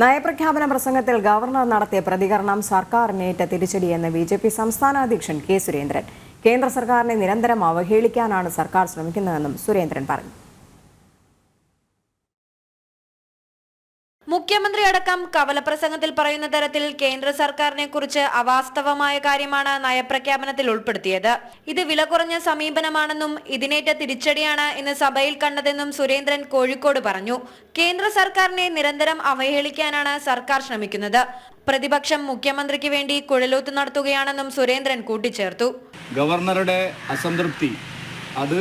നയപ്രഖ്യാപന പ്രസംഗത്തിൽ ഗവർണർ നടത്തിയ പ്രതികരണം സർക്കാരിനേറ്റ തിരിച്ചടിയെന്ന് ബി ജെ പി സംസ്ഥാന അധ്യക്ഷൻ കെ സുരേന്ദ്രൻ. കേന്ദ്ര സർക്കാരിനെ നിരന്തരം അവഹേളിക്കാനാണ് സർക്കാർ ശ്രമിക്കുന്നതെന്നും സുരേന്ദ്രൻ പറഞ്ഞു. മുഖ്യമന്ത്രി അടക്കം കവലപ്രസംഗത്തിൽ പറയുന്ന തരത്തിൽ കേന്ദ്ര സർക്കാരിനെ കുറിച്ച് അവാസ്തവമായ കാര്യമാണ് നയപ്രഖ്യാപനത്തിൽ ഉൾപ്പെടുത്തിയത്. ഇത് വില കുറഞ്ഞ സമീപനമാണെന്നും ഇതിനേറ്റ തിരിച്ചടിയാണ് ഇന്ന് സഭയിൽ കണ്ടതെന്നും സുരേന്ദ്രൻ കോഴിക്കോട് പറഞ്ഞു. കേന്ദ്ര സർക്കാരിനെ നിരന്തരം അവഹേളിക്കാനാണ് സർക്കാർ ശ്രമിക്കുന്നത്. പ്രതിപക്ഷം മുഖ്യമന്ത്രിക്ക് വേണ്ടി കുഴലൂത്ത് നടത്തുകയാണെന്നും സുരേന്ദ്രൻ കൂട്ടിച്ചേർത്തു. ഗവർണറുടെ അസംതൃപ്തി. അത്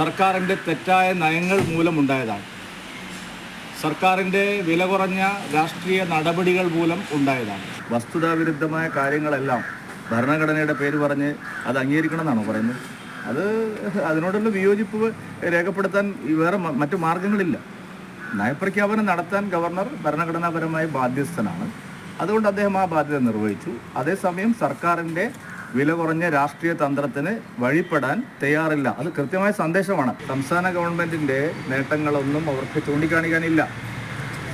സർക്കാരിന്റെ തെറ്റായ നയങ്ങൾ മൂലമുണ്ടായതാണ്. സർക്കാരിന്റെ വില കുറഞ്ഞ രാഷ്ട്രീയ നടപടികൾ മൂലം ഉണ്ടായതാണ്. വസ്തുതാവിരുദ്ധമായ കാര്യങ്ങളെല്ലാം ഭരണഘടനയുടെ പേര് പറഞ്ഞ് അത് അംഗീകരിക്കണം എന്നാണോ പറയുന്നത്? അത് അതിനോടുള്ള വിയോജിപ്പ് രേഖപ്പെടുത്താൻ വേറെ മറ്റു മാർഗങ്ങളില്ല. നയപ്രഖ്യാപനം നടത്താൻ ഗവർണർ ഭരണഘടനാപരമായി ബാധ്യസ്ഥനാണ്. അതുകൊണ്ട് അദ്ദേഹം ആ ബാധ്യത നിർവഹിച്ചു. അതേസമയം സർക്കാരിന്റെ വില കുറഞ്ഞ രാഷ്ട്രീയ തന്ത്രത്തിന് വഴിപ്പെടാൻ തയ്യാറില്ല. അത് കൃത്യമായ സന്ദേശമാണ്. സംസ്ഥാന ഗവൺമെന്റിന്റെ നേട്ടങ്ങളൊന്നും അവർക്ക് ചൂണ്ടിക്കാണിക്കാനില്ല.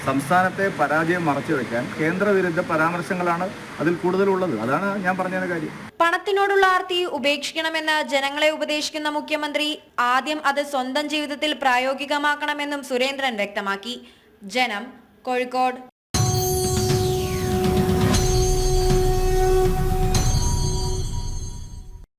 സംസ്ഥാനത്തെ പരാജയം മറച്ചു വെക്കാൻ കേന്ദ്രവിരുദ്ധ പരാമർശങ്ങളാണ് അതിൽ കൂടുതലുള്ളത്. അതാണ് ഞാൻ പറഞ്ഞ കാര്യം. പണത്തിനോടുള്ള ആർത്തി ഉപേക്ഷിക്കണമെന്ന് ജനങ്ങളെ ഉപദേശിക്കുന്ന മുഖ്യമന്ത്രി ആദ്യം അത് സ്വന്തം ജീവിതത്തിൽ പ്രായോഗികമാക്കണമെന്നും സുരേന്ദ്രൻ വ്യക്തമാക്കി. ജനം കോഴിക്കോട്.